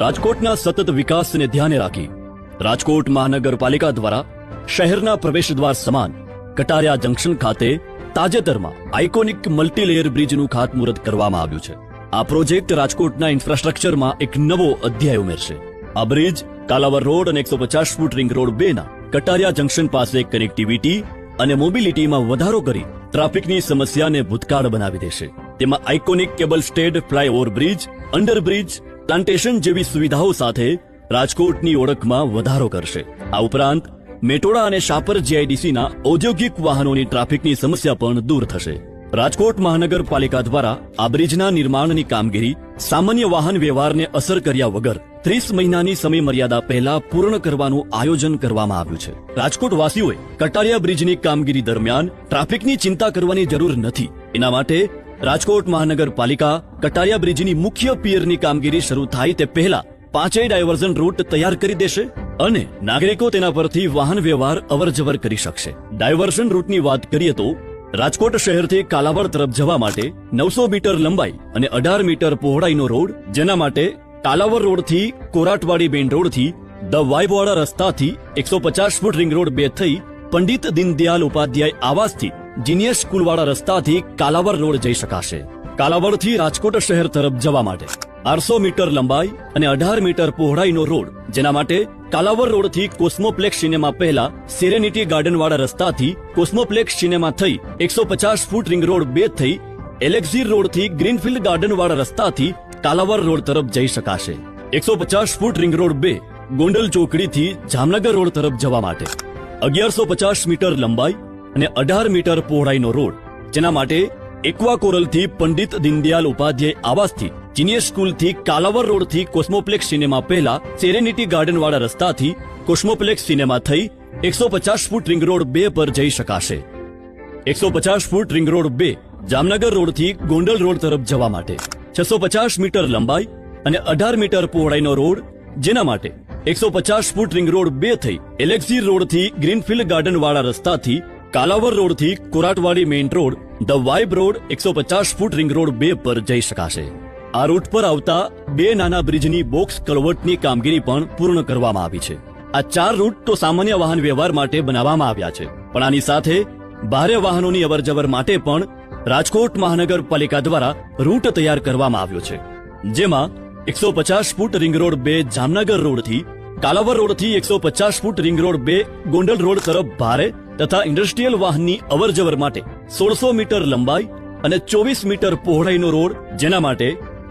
રાજકોટના સતત વિકાસને ધ્યાને રાખી રાજકોટ મહાનગરપાલિકા દ્વારા શહેરના પ્રવેશદ્વાર સમાન કટારિયા જંકશન ખાતે તાજેતરમાં આઇકોનિક મલ્ટીલેયર બ્રિજનું ખાતમુહૂર્ત કરવામાં આવ્યું છે. આ પ્રોજેક્ટ રાજકોટના ઇન્ફ્રાસ્ટ્રક્ચરમાં એક નવો અધ્યાય ઉમેરશે. આ બ્રિજ કાલાવર રોડ અને એકસો પચાસ ફૂટ રિંગ રોડ બે ના કટારિયા જંકશન પાસે કનેક્ટિવિટી અને મોબિલિટીમાં વધારો કરી ટ્રાફિકની સમસ્યાને ભૂતકાળ બનાવી દેશે. તેમાં iconic cable stayed flyover bridge underbridge plantation જેવી સુવિધાઓ સાથે રાજકોટની ઓળખમાં વધારો કરશે. આ ઉપરાંત, મેટોડા અને શાપર જીઆઈડીસીના ઔદ્યોગિક વાહનોની ટ્રાફિકની સમસ્યા પણ દૂર થશે. રાજકોટ મહાનગરપાલિકા દ્વારા આ બ્રિજના નિર્માણની કામગીરી સામાન્ય વાહન વ્યવહારને અસર કર્યા વગર ત્રીસ મહિનાની સમય મર્યાદા પહેલા પૂર્ણ કરવાનું આયોજન કરવામાં આવ્યું છે. રાજકોટ વાસીઓએ કટારિયા બ્રિજની કામગીરી દરમિયાન ટ્રાફિકની ચિંતા કરવાની જરૂર નથી. એના માટે રાજકોટ મહાનગરપાલિકા કટારિયા બ્રિજની મુખ્ય પિયરની કામગીરી શરૂ થાય તે પહેલા પાંચેય ડાયવર્ઝન રૂટ તૈયાર કરી દેશે અને નાગરિકો તેના પરથી વાહન વ્યવહાર અવરજવર કરી શકશે. ડાયવર્ઝન રૂટની વાત કરીએ તો, રાજકોટ શહેરથી કાલાવડ તરફ જવા માટે નવસો મીટર લંબાઈ અને અઢાર મીટર પહોળાઈનો રોડ, જેના માટે કાલાવર રોડથી કોરાટવાડી મેઇન રોડથી ધ વાઇબવાડા રસ્તાથી એકસો પચાસ ફૂટ રિંગ રોડ બે થઈ પંડિત દીનદયાલ ઉપાધ્યાય આવાસથી જીનિયસ સ્કૂલવાળા રસ્તાથી કાલાવર રોડ જઈ શકાશે. કાલાવડથી રાજકોટ શહેર તરફ જવા માટે આઠસો મીટર લંબાઈ અને અઢાર મીટર પહોળાઈનો રોડ, જેના માટે કાલાવર રોડથી કોસ્મોપ્લેક્સ સિનેમા પહેલા સેરેનિટી ગાર્ડનવાળા રસ્તાથી કોસ્મોપ્લેક્સ સિનેમા થઈ એકસો પચાસ ફૂટ રિંગ રોડ બે થઈ એલેક્ઝીર રોડથી ગ્રીનફિલ્ડ ગાર્ડનવાળા રસ્તાથી કાલાવર રોડ તરફ જઈ શકાશે. એકસો પચાસ ફૂટ રિંગ રોડ બે, ગોંડલ ચોકડીથી જામનગર રોડ તરફ જવા માટે અગિયારસો પચાસ મીટર લંબાઈ અને અઢાર મીટર પહોળાઈનો રોડ. જેના માટે એકવાકોરલથી પંડિત દીનદયાલ ઉપાધ્યાય આવાસથી જીનિયર સ્કૂલથી કાલાવર રોડથી કોસ્મોપ્લેક્સ સિનેમા પહેલા સેરેનિટી ગાર્ડનવાળા રસ્તાથી કોસ્મોપ્લેક્સ સિનેમા થઈ એકસો પચાસ ફૂટ રિંગ રોડ બે પર જઈ શકાશે. એકસો પચાસ ફૂટ રિંગ રોડ બે જામનગર રોડથી ગોંડલ રોડ તરફ જવા માટે. છસો પચાસ મીટર લંબાઈ અને અઢાર મીટર પહોળાઈનો રોડ, જેના માટે એકસો પચાસ ફૂટ રિંગ રોડ બે થઈ એલેક્ઝી રોડથી ગ્રીનફિલ્ડ ગાર્ડન વાળા રસ્તાથી Kalawad રોડથી Koratwadi main road, the vibe road એકસો પચાસ ફૂટ રિંગ રોડ બે પર જઈ શકાશે. આ રૂટ પર આવતા બે નાના બ્રિજની બોક્સ કલવટની કામગીરી પણ પૂર્ણ કરવામાં આવી છે. આ ચાર રૂટ તો સામાન્ય વાહન વ્યવહાર માટે બનાવવામાં આવ્યા છે, પણ આની સાથે ભારે વાહનોની અવરજવર માટે પણ રાજકોટ મહાનગરપાલિકા દ્વારા રૂટ તૈયાર કરવામાં આવ્યો છે. જેમાં એકસો પચાસ ફૂટ રિંગ રોડ બે જામનગર રોડથી કાલાવર રોડથી એકસો પચાસ ફૂટ રિંગ રોડ બે ગોંડલ રોડ તરફ ભારે તથા ઇન્ડસ્ટ્રીયલ વાહનની અવરજવર માટે સોળસો મીટર લંબાઈ અને ચોવીસ મીટર પહોળાઈનો રોડ, જેના માટે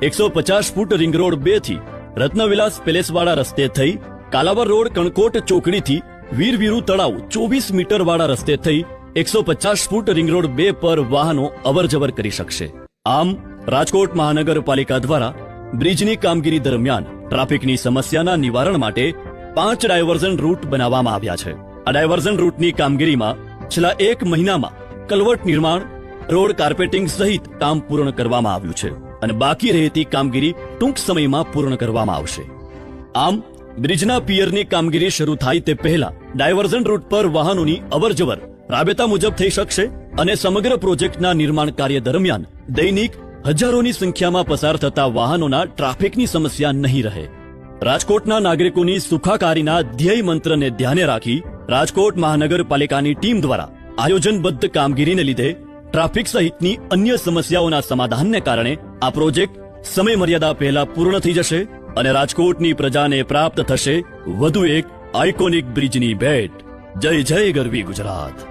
એકસો પચાસ ફૂટ રિંગ રોડ બેથી રત્નવિલાસ પેલેસવાળા રસ્તે થઈ કાલાવર રોડ, કણકોટ ચોકડીથી વીરવીરુ તળાવ ચોવીસ મીટર વાળા રસ્તે થઈ એકસો પચાસ ફૂટ રિંગ રોડ બે પર વાહનો અવરજવર કરી શકશે. આમ, રાજકોટ મહાનગરપાલિકા દ્વારા બ્રિજની કામગીરી દરમિયાન ટ્રાફિકની સમસ્યાના નિવારણ માટે પાંચ ડાયવર્ઝન રૂટ બનાવવામાં આવ્યા છે. ડાયવર્ઝન રૂટની કામગીરીમાં છેલ્લા એક મહિનામાં કલવટ નિર્માણ, રોડ કાર્પેટિંગ સહિત કામ પૂર્ણ કરવામાં આવ્યું છે અને બાકી રહેતી કામગીરી ટૂંક સમયમાં પૂર્ણ કરવામાં આવશે. આમ, બ્રિજના પિયરની કામગીરી શરૂ થાય તે પહેલા ડાયવર્ઝન રૂટ પર વાહનોની અવરજવર રાબેતા મુજબ થઈ શકશે અને સમગ્ર પ્રોજેક્ટના નિર્માણ કાર્ય દરમિયાન દૈનિક હજારોની સંખ્યામાં પસાર થતા વાહનોના ટ્રાફિકની સમસ્યા નહીં રહે. રાજકોટના નાગરિકોની સુખાકારીના ધ્યેય મંત્રને ધ્યાને રાખી રાજકોટ મહાનગરપાલિકાની ટીમ દ્વારા આયોજનબદ્ધ કામગીરીને લીધે ટ્રાફિક સહિતની અન્ય સમસ્યાઓના સમાધાનને કારણે આ પ્રોજેક્ટ સમય મર્યાદા પહેલા પૂર્ણ થઈ જશે અને રાજકોટની પ્રજાને પ્રાપ્ત થશે વધુ એક આઇકોનિક બ્રિજની ભેટ. જય જય ગરવી ગુજરાત.